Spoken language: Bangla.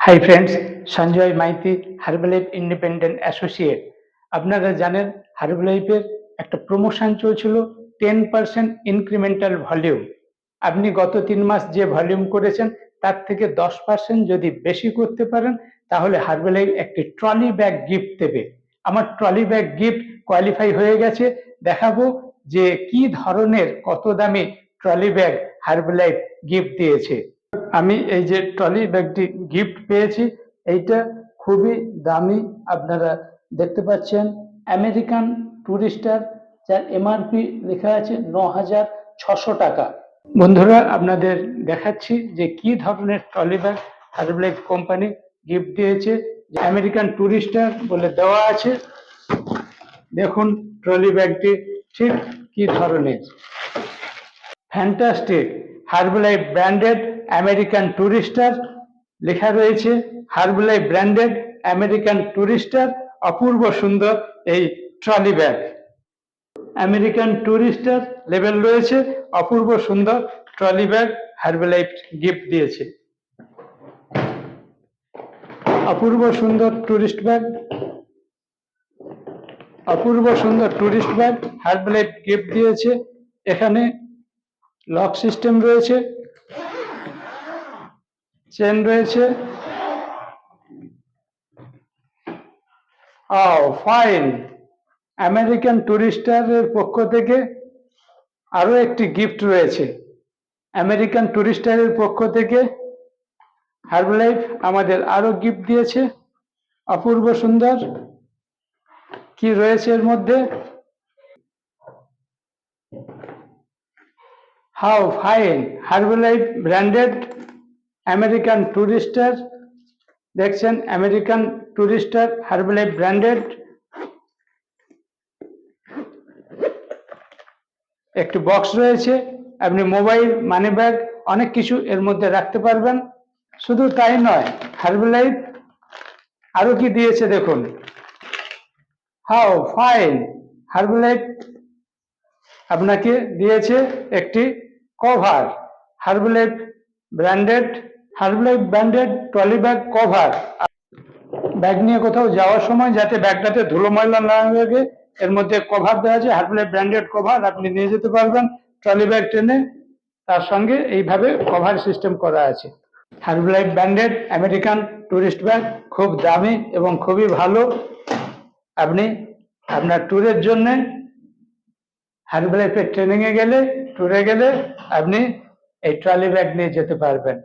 Hi friends Sanjay Maiti Herbalife independent associate আপনারা জানেন হার্বালাইফের একটা প্রমোশন চলছিল টেন পার্সেন্ট ইনক্রিমেন্টাল ভলিউম আপনি গত তিন মাস যে ভলিউম করেছেন, তার থেকে দশ পার্সেন্ট যদি বেশি করতে পারেন, তাহলে হার্বালাইফ একটি ট্রলি ব্যাগ গিফট দেবে। আমার ট্রলি ব্যাগ গিফট কোয়ালিফাই হয়ে গেছে। দেখাবো যে কি ধরনের, কত দামি ট্রলি ব্যাগ হার্বালাইফ গিফট দিয়েছে। আমি এই যে ট্রলি ব্যাগটি গিফট পেয়েছি, এইটা খুবই দামি, আপনারা দেখতে পাচ্ছেন। আমেরিকান টুরিস্টার যার এমআরপি লেখা আছে ন হাজার ছশো টাকা। বন্ধুরা, আপনাদের দেখাচ্ছি যে কি ধরনের trolley bag Herbalife company gift দিয়েছে। আমেরিকান টুরিস্টার বলে দেওয়া আছে। দেখুন ট্রলি ব্যাগটি ঠিক কি ধরনের। Fantastic Herbalife branded American Tourister লেখা রয়েছে হার্বলাইফ ব্র্যান্ডেড আমেরিকান টুরিস্টার অপূর্ব সুন্দর এই ট্রলি ব্যাগ আমেরিকান টুরিস্টার লেভেল রয়েছে, অপূর্ব সুন্দর ট্রলি ব্যাগ হার্বলাইফ গিফট দিয়েছে। অপূর্ব সুন্দর টুরিস্ট ব্যাগ অপূর্ব সুন্দর টুরিস্ট ব্যাগ হার্বলাইফ গিফট দিয়েছে। এখানে লক সিস্টেম রয়েছে চেন রয়েছে? ফাইন আমেরিকান টুরিস্টারের পক্ষ থেকে আরও একটি গিফট রয়েছে। আমেরিকান টুরিস্টারের পক্ষ থেকে হার্বলাইফ আমাদের আরও গিফট দিয়েছে। অপূর্ব সুন্দর। কি রয়েছে এর মধ্যে? How fine Herbalife branded American Tourister দেখছেন? আমেরিকান টুরিস্টার হার্বলাইফ ব্র্যান্ডেড একটি বক্স রয়েছে, আপনি মোবাইল মানি ব্যাগ অনেক কিছু এর মধ্যে রাখতে পারবেন। শুধু তাই নয় হার্বলাইফ আরও কি দিয়েছে দেখুন? হাও ফাইন হার্বলাইফ আপনাকে দিয়েছে একটি cover Herbalife branded Herbalife branded trolley bag cover bag নিয়ে কোথাও যাওয়ার সময় যাতে ব্যাগটাতে ধুলো ময়লা না লাগে, এর মধ্যে কভার দেওয়া আছে হার্বলাইফ ব্র্যান্ডেড কভার আপনি নিয়ে যেতে পারবেন ট্রলি ব্যাগ ট্রেনে তার সঙ্গে এইভাবে কভার সিস্টেম করা আছে। Herbalife branded American tourist bag খুব দামি এবং খুবই ভালো। আপনি আপনার ট্যুরের জন্যে হার্বলাইফের ট্রেনিংয়ে গেলে ট্যুরে গেলে আপনি এই ট্রলি ব্যাগ নিয়ে যেতে পারবেন।